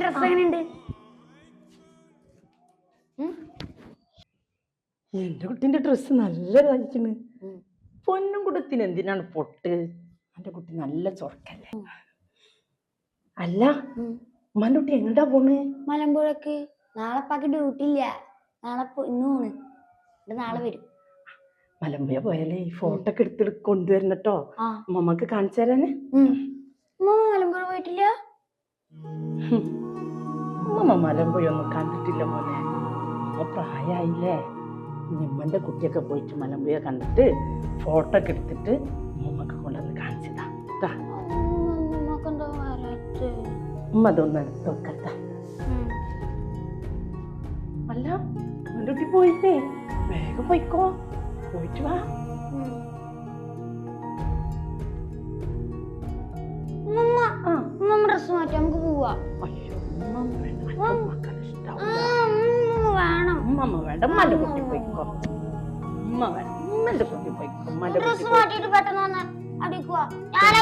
Dress എങ്ങനെയുണ്ട്? എന്റെ കുട്ടീന്റെ ഡ്രസ്സ് നല്ലതായിരിക്കുന്നു ഉം. പൊന്നും കുടത്തിന് എന്തിനാണ് പൊട്ട്? എന്റെ കുട്ടി നല്ല ചൊറക്കല്ലേ? അല്ല ഉമ്മാന്റെ കുട്ടി എങ്ങടാ പോണ്? മലമ്പുഴക്ക്. നാളെ പാക്ക് ഡ്യൂട്ടി ഇല്ല. നാളെ പോ- ഇന്ന് പോണ്. നാളെ വരും. മലമ്പുഴ പോയാലേ ഈ ഫോട്ടോ ഒക്കെ എടുത്ത് കൊണ്ടുവരണട്ടോ കേട്ടോ. മമ്മക്ക് കാണിച്ചു തരാന്. മലമ്പുഴ പോയിട്ടില്ല? മലമ്പുഴ ഒന്നും കണ്ടിട്ടില്ല മോനെ. ഉമ്മ പ്രായമായില്ലേ ഉമ്മന്റെ കുട്ടിയൊക്കെ പോയിട്ട് മലമ്പുഴ കണ്ടിട്ട് ഫോട്ടോ ഒക്കെ എടുത്തിട്ട് മമ്മക്ക് കൊണ്ടുവന്ന് കാണിച്ചതാ ഉമ്മ അതൊന്നും അല്ല പോയിട്ടേ പോയിക്കോ പോയിട്ട് വാ ഡ്രസ് മാറ്റി നമുക്ക് പോവാ വേണം ഉമ്മ വേണ്ട ഉമ്മന്റെ കുട്ടി പോയിക്കോ ഉമ്മ വേണ്ട ഉമ്മന്റെ കുട്ടി പോയിക്കോ ഉമ്മന്റെ ഡ്രസ് മാറ്റിട്ട് പെട്ടെന്ന് വന്ന് അടിക്കുക ഞാനെ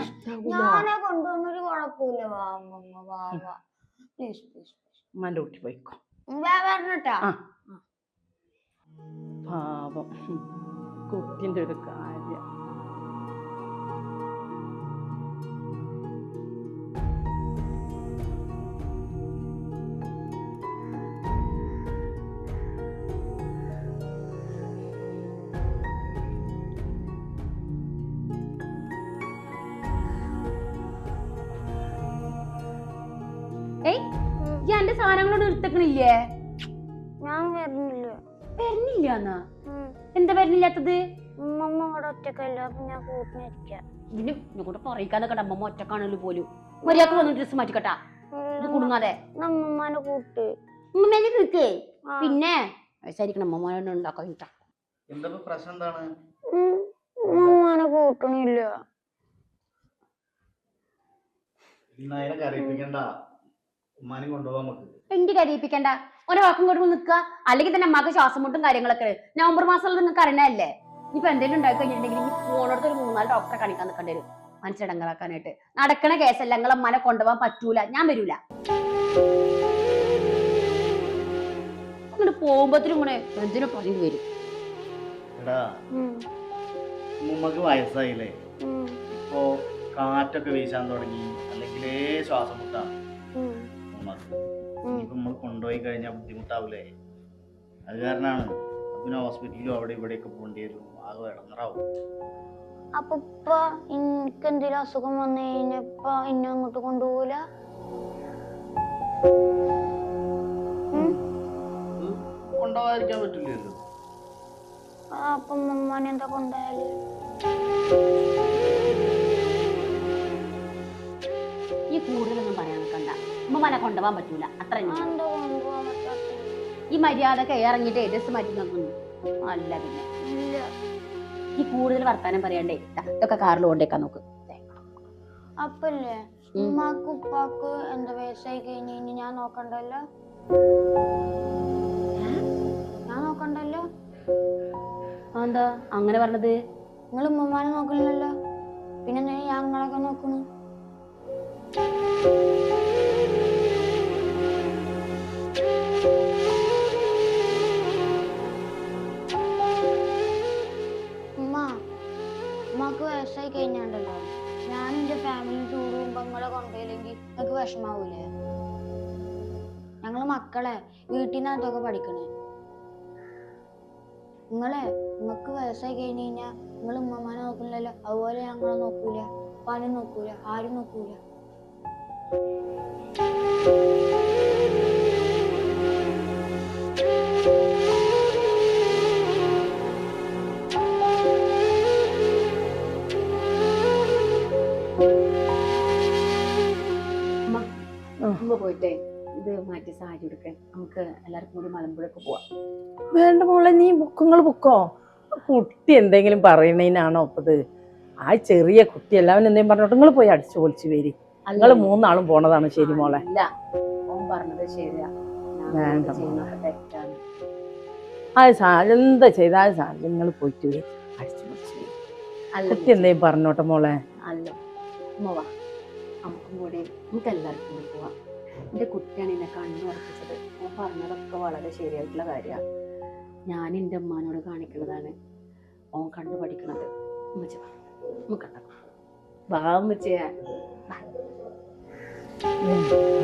ഇഷ്ടാവൂല. ഞാനെ കൊണ്ടുവന്നൊരു കുഴപ്പമില്ല വാ ഉമ്മ വാ വാ പ്ലീസ് പ്ലീസ് ഉമ്മന്റെ കുട്ടി പോയിക്കോ വരണട്ടാ ആ പാവം കുട്ടിന്റെ ഒരു കാര്യം. ഏയ് ഈ എന്റെ സാധനങ്ങളോട് എടുത്തക്കണില്ലേ ഞാൻ വരുന്നില്ല വരുന്നില്ല എന്നാ. എന്താ വരുന്നില്ലാത്തത്? ഉമ്മമ്മ ഇവിടെ ഒറ്റക്കല്ല അപ്പൊ ഞാൻ കൂട്ടിനിരിക്കാം. ഇതിന് എന്നെ കൂടെ പറയിക്കാതെ അമ്മമ്മ ഒറ്റക്കാണല്ലോ പോലും. മര്യാദയ്ക്ക് വന്ന് ഡ്രസ് മാറ്റിക്കട്ടാ. ഇത് കുടുങ്ങാതെ നമ്മമ്മനെ കൂട്ട്. ഉമ്മേനെ കിട്ടേ പിന്നെ? വയസ്സായിരിക്കണം അമ്മമ്മ ഉണ്ടാക്കാൻ കിട്ടാ എന്താ ഇപ്പൊ പ്രശ്നം എന്താണ്? ഉം. ഉമ്മമ്മനെ കൂട്ടണില്ല. കരയിപ്പിക്കണ്ട. ഉമ്മാനും കൊണ്ടുപോകാൻ നമുക്ക് എന്റെ കരയിപ്പിക്കണ്ട? ഒരു വാക്കും കൊടുക്കും നിൽക്കുക. അല്ലെങ്കിൽ തന്നെ അമ്മയ്ക്ക് ശ്വാസം മുട്ടും കാര്യങ്ങളൊക്കെ നവംബർ മാസമുള്ളത് നിങ്ങൾക്ക് അറിയണല്ലേ ഇപ്പൊ എന്തെങ്കിലും ഉണ്ടാക്കി കഴിഞ്ഞിട്ടുണ്ടെങ്കിൽ മോളോടത്ത് പോണടുത്ത് ഒരു മൂന്നാൽ ഡോക്ടറെ കാണിക്കാൻ നിൽക്കേണ്ടി വരും. മനസ്സിടങ്ങളാക്കാനായിട്ട് നടക്കണ കേസല്ല. നിങ്ങൾ അമ്മനെ കൊണ്ടുപോകാൻ പറ്റൂല. ഞാൻ വരൂല. അങ്ങോട്ട് പോകുമ്പോഴത്തേനും ഇങ്ങനെ എന്തിനു പറഞ്ഞു വരും. എടാ ഉമ്മക്ക് വയസ്സായില്ലേ? ഇപ്പോ കാറ്റൊക്കെ വീശാൻ തുടങ്ങി. അല്ലെങ്കിൽ ശ്വാസം ഉമ്മക്ക് ഇപ്പൊ നമ്മൾ കൊണ്ടുപോയി കഴിഞ്ഞാൽ ബുദ്ധിമുട്ടാവില്ലേ അത് കാരണമാണ്. പിന്നെ ഹോസ്പിറ്റലിലും അവിടെ ഇവിടെയൊക്കെ പോകേണ്ടി വരും. ആകെ ഇടങ്ങറാവും. അപ്പൊ ഇപ്പൊ എനിക്ക് എന്തെങ്കിലും അസുഖം വന്നു കഴിഞ്ഞപ്പ ഇന്നെ അങ്ങോട്ട് കൊണ്ടുപോകൂല? കൊണ്ടുപോകാതിരിക്കാൻ പറ്റില്ലല്ലോ. അപ്പൊ ഉമ്മമ്മനെ എന്താ കൊണ്ടുപോയാൽ? കൂടുതലൊന്നും പറയാൻ നിൽക്കണ്ട. ഉമ്മമാനെ കൊണ്ടുപോകാൻ പറ്റൂല. അത്ര ഈ മര്യാദയ്ക്ക് ഇറങ്ങിയിട്ട് ഡ്രസ് മാറ്റി നോക്കുന്നു. അല്ല പിന്നെ. ഈ കൂടുതൽ വർത്താനം പറയാണ്ടേ ഇതൊക്കെ കാറിൽ കൊണ്ടേക്കാൻ നോക്ക്. അപ്പല്ലേ? ഉം. ഉമ്മാക്ക് ഉപ്പാക്ക് എന്താ വയസ്സായി കഴിഞ്ഞ് കഴിഞ്ഞ് ഞാൻ നോക്കണ്ടല്ലോ? ഞാൻ നോക്കണ്ടല്ലോ? അങ്ങനെ പറഞ്ഞത്? നിങ്ങൾ ഉമ്മമാനെ നോക്കില്ലല്ലോ പിന്നെ ഞാൻ നിങ്ങളൊക്കെ നോക്കണു? ഉമ്മക്ക് ഞാൻ എന്റെ ഫാമിലി നിങ്ങളെ കൊണ്ടുപോയില്ലെങ്കിൽ മക്കളെ പഠിക്കണേ. നിങ്ങളെ നിങ്ങൾക്ക് വയസ്സായി കഴിഞ്ഞ് നിങ്ങൾ ഉമ്മമാനെ നോക്കില്ലല്ലോ അതുപോലെ ഞങ്ങളെ നോക്കൂല പണി നോക്കൂല ആരും നോക്കൂല. പോയിട്ടേ ഇത് മാറ്റി സാരി എടുക്കാൻ നമുക്ക് എല്ലാവർക്കും കൂടി മലമ്പുഴക്ക് പോവാം. വേണ്ട മോളെ നീ ബുക്കുങ്ങൾ ബുക്കോ? കുട്ടി എന്തെങ്കിലും പറയണേനാണോ അപ്പത് ആ ചെറിയ കുട്ടി എല്ലാവരും എന്തെങ്കിലും പറഞ്ഞോട്ട് നിങ്ങൾ പോയി അടിച്ചു പൊളിച്ച് വരി. നിങ്ങൾ മൂന്നാളും പോണതാണ് ശരി മോളെ. ഇല്ല. ഓൻ പറഞ്ഞത് ശരിയാ. വേണ്ട അത് എന്താ ചെയ്താൽ സാർ നിങ്ങൾ പോയിട്ട് അടിച്ചു പിടിച്ച് കുട്ടി എന്തേലും പറഞ്ഞോട്ടെ മോളെ? അല്ല ഉമ്മ വാ. നമുക്കും കൂടി നമുക്ക് എല്ലാവർക്കും കൂടി പോവാം. എന്റെ കുട്ടിയാണ് എന്നെ കണ്ണു ഉറപ്പിച്ചത്. ഞാൻ പറഞ്ഞതൊക്കെ വളരെ ശരിയായിട്ടുള്ള കാര്യമാണ് ഞാൻ എന്റെ ഉമ്മാനോട് കാണിക്കുന്നതാണ് ഓൻ കണ്ടു പഠിക്കണത് ഉമ്മച്ചി വാ. നമുക്ക് വാ ഉമ്മച്ചിയെ. 嗯。